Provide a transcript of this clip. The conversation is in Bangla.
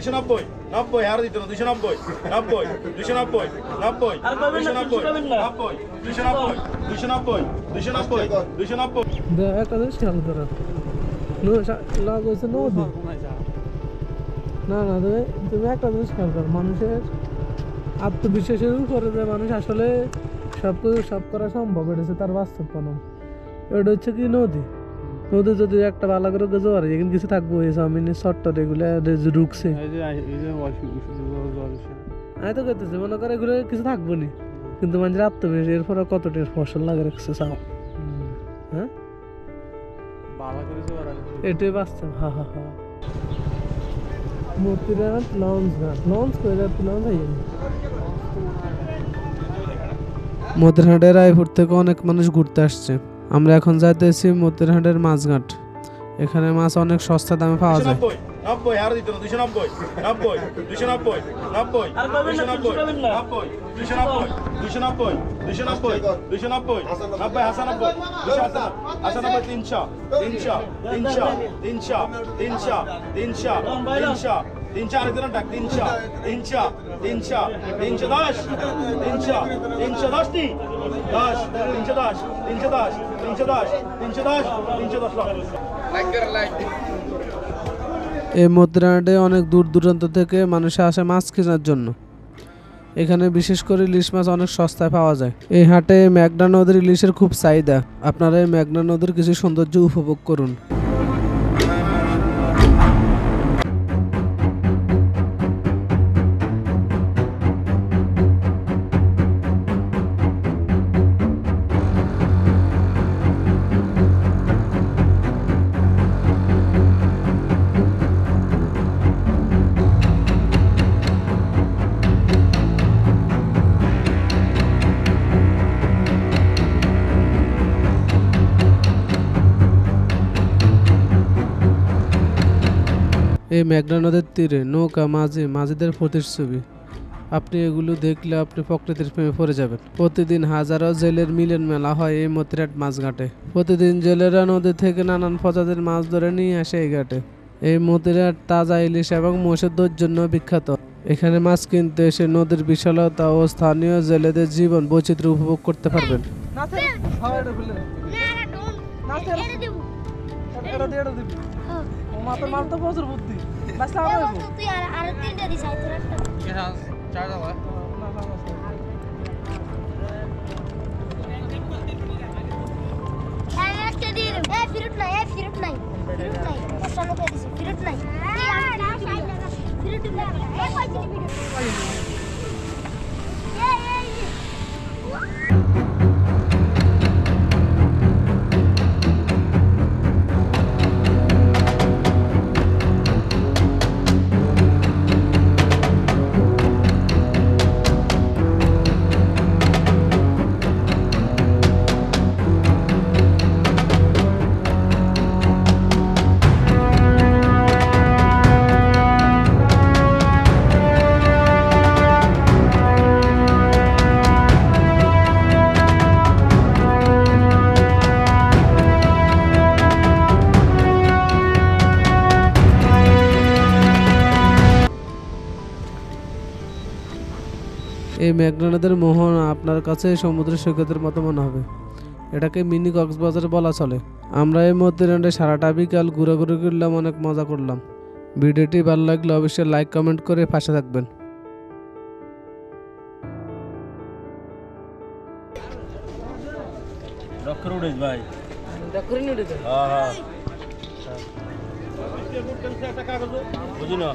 দুশো নব্বই। নব্বই আর দিত না দুশো নব্বই নব্বই দুশো নব্বই নব্বই দুশো নব্বই নব্বই দুশো নব্বই দুশো নব্বই দুশো নব্বই দুশো নব্বই। একটা জিনিস খেয়াল করো লাভ হয়েছে নদী না না তুমি তুমি একটা জিনিস খেয়াল করো মানুষের আত্মবিশ্বাসের উপরে যে মানুষ আসলে সব কিছু সব করা সম্ভব এটা হচ্ছে তার বাস্তব প্রমাণ। এটা হচ্ছে কি নদী? নদী যদি একটা ভালো করে গেছে পারে এখানে কিছু থাকব এই চাউমিনের শর্ট এগুলো রুকছে আমি তো করতেছি মনে করে এগুলো কিছু থাকব নি। কিন্তু মানুষের আত্মবিশ্বাস এরপরে কতটা ফসল লাগে রাখছে চাও। হ্যাঁ? এটাই বাস্তব হা হা হা। মতিরাট লঞ্চ ঘাট লঞ্চ করে যাচ্ছে লঞ্চ হয়ে মতিরহাটের রায়পুর থেকে অনেক মানুষ ঘুরতে আসছে। আমরা এখন যাইতেছি মতিরহাটের মাছঘাট। এখানে মাছ অনেক সস্তা দামে পাওয়া যায়। তিনশো আরেকজন তিনশো তিনশো তিনশো তিনশো দশ তিনশো তিনশো দশটি দশ তিনশো দশ তিনশো দশ তিনশো দশ তিনশো দশ তিনশো দশ এই মতিরহাটে অনেক দূর দূরান্ত থেকে মানুষ আসে মাছ কেনার জন্য। এখানে বিশেষ করে ইলিশ মাছ অনেক সস্তায় পাওয়া যায়। এই হাটে মেঘনা নদীর ইলিশের খুব চাহিদা। আপনারা এই মেঘনা নদীর কিছু সৌন্দর্য উপভোগ করুন। এই মেঘনা নদের তীরে নৌকা মাঝি মাঝিদের প্রতিচ্ছবি আপনি এগুলো দেখলে আপনি প্রকৃতির প্রেমে পড়ে যাবেন প্রতিদিন হাজারো জেলের মিলন মেলা হয় এই মতিরাট মাছঘাটে প্রতিদিন জেলেরা নদী থেকে নানান প্রজাতির মাছ ধরে নিয়ে আসে এই ঘাটে এই মতিরাট তাজা ইলিশ এবং মোষের জন্য বিখ্যাত এখানে মাছ কিনতে এসে নদীর বিশালতা ও স্থানীয় জেলেদের জীবন বৈচিত্র্য উপভোগ করতে পারবেন না মাথার মাল তো প্রচুর বুদ্ধি বাস লাভ হইব তুই আর আর তিনটা দিছ আর তোর একটা কে হাস চার দাও না না না ফিরত নাই ফিরত নাই ফিরত নাই পয়সা লোকে দিছে ফিরত নাই ফিরত নাই এ কইছিলি ভিডিও এই এই এই মেঘনা নদের মোহনা আপনার কাছে সমুদ্র সৈকতের মতো মনে হবে। এটাকে মিনি কক্সবাজার বলা চলে। আমরা এই মধ্যে সারাটা বিকাল ঘুরাঘুরি করলাম অনেক মজা করলাম। ভিডিওটি ভালো লাগলে অবশ্যই লাইক কমেন্ট করে পাশে থাকবেন। ভাই। বুঝি না?